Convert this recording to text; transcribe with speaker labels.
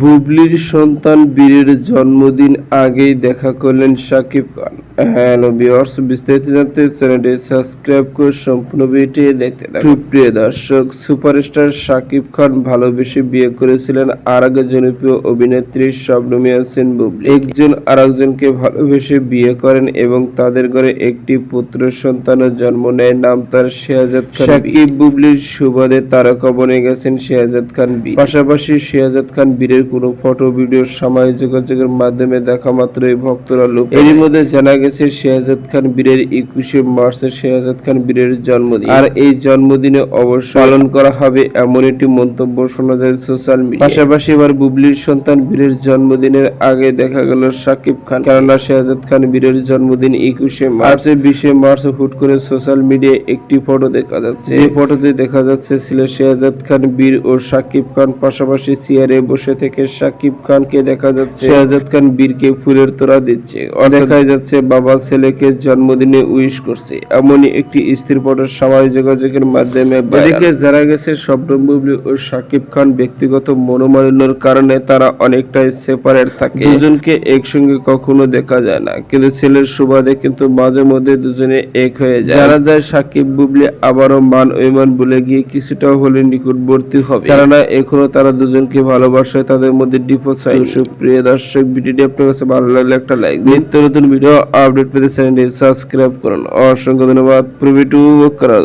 Speaker 1: বুবলির সন্তান বীরের জন্মদিন আগেই দেখা করলেন শাকিব খান। হ্যালো ভিউয়ার্স বিস্তারিত জানতে চ্যানেলটি সাবস্ক্রাইব করে সম্পূর্ণ ভিডিওটি দেখতে থাকুন। সুপ্রিয় দর্শক সুপারস্টার শাকিব খান ভালোবেসে বিয়ে করেছিলেন আর আগে জনপ্রিয় অভিনেত্রী শবনমী হাসিন বুবলি। একজন আরেকজনকে ভালোবেসে বিয়ে করেন এবং তাদের ঘরে একটি পুত্র সন্তানের জন্ম নেয় নাম তার শেহাজাদ খান শাকিব বুবলির সুবাদে তারকা বনে গেছেন শেহাজাদ খান বীর পাশাপাশি শেহাজাদ খান বীরের কোনো ফটো, ভিডিও, সামাজিক যোগাযোগের মাধ্যমে দেখা মাত্রই ভক্তরা লোক এরই মধ্যে জানা গেছে, শেহাজাদ খান বীরের একুশে মার্চে শেহাজাদ খান বীরের জন্মদিন। আর এই জন্মদিনে অবশ্য পালন করা হবে এমন একটি মন্তব্য শোনা যায় সোশ্যাল মিডিয়া পাশাপাশি এবার বুবলির সন্তান বীরের জন্মদিনের আগে দেখা গেল শাকিব খান। কেননা শেহাজাদ খান বীরের জন্মদিন একুশে মার্চে। বিশে মার্চ হুট করে সোশ্যাল মিডিয়ায় একটি ফটো দেখা যাচ্ছে। যে ফটোতে দেখা যাচ্ছে, ছিল শেহাজাদ খান, বীর ও শাকিব খান। পাশাপাশি চেয়ারে বসে থেকে শাকিব খানকে দেখা যাচ্ছে শেহাজাদ খান বীরকে ফুলের তোড়া দিচ্ছে। দেখা যাচ্ছে বাবা ছেলেকে জন্মদিনে উইশ করছে। এমনই একটি স্থির ফটো সামাজিক যোগাযোগের মাধ্যমে এদিকে জানা গেছে বুবলি ও শাকিব খান ব্যক্তিগত মনোমালিন্যর কারণে তারা অনেকটাই সেপারেট থাকে। দুজনকে একসঙ্গে কখনো দেখা যায় না। কিন্তু ছেলের সুবাদে কিন্তু মাঝে মধ্যে দুজনে এক হয়ে যায়। জানা যায় শাকিব বুবলি আবারও মান অভিমান বলে গিয়ে কিছুটা হলে নিকটবর্তী হবে। কেননা এখনও তারা দুজনকে ভালোবাসে তাদের মধ্যে ডিপোসাইড প্রিয় দর্শক ভিডিওটি আপনার কাছে ভালো লাগলে একটা লাইক নিত্য নতুন ভিডিও আপডেট পেতে চ্যানেলটি সাবস্ক্রাইব করুন। অসংখ্য ধন্যবাদ। প্রিভিটু করার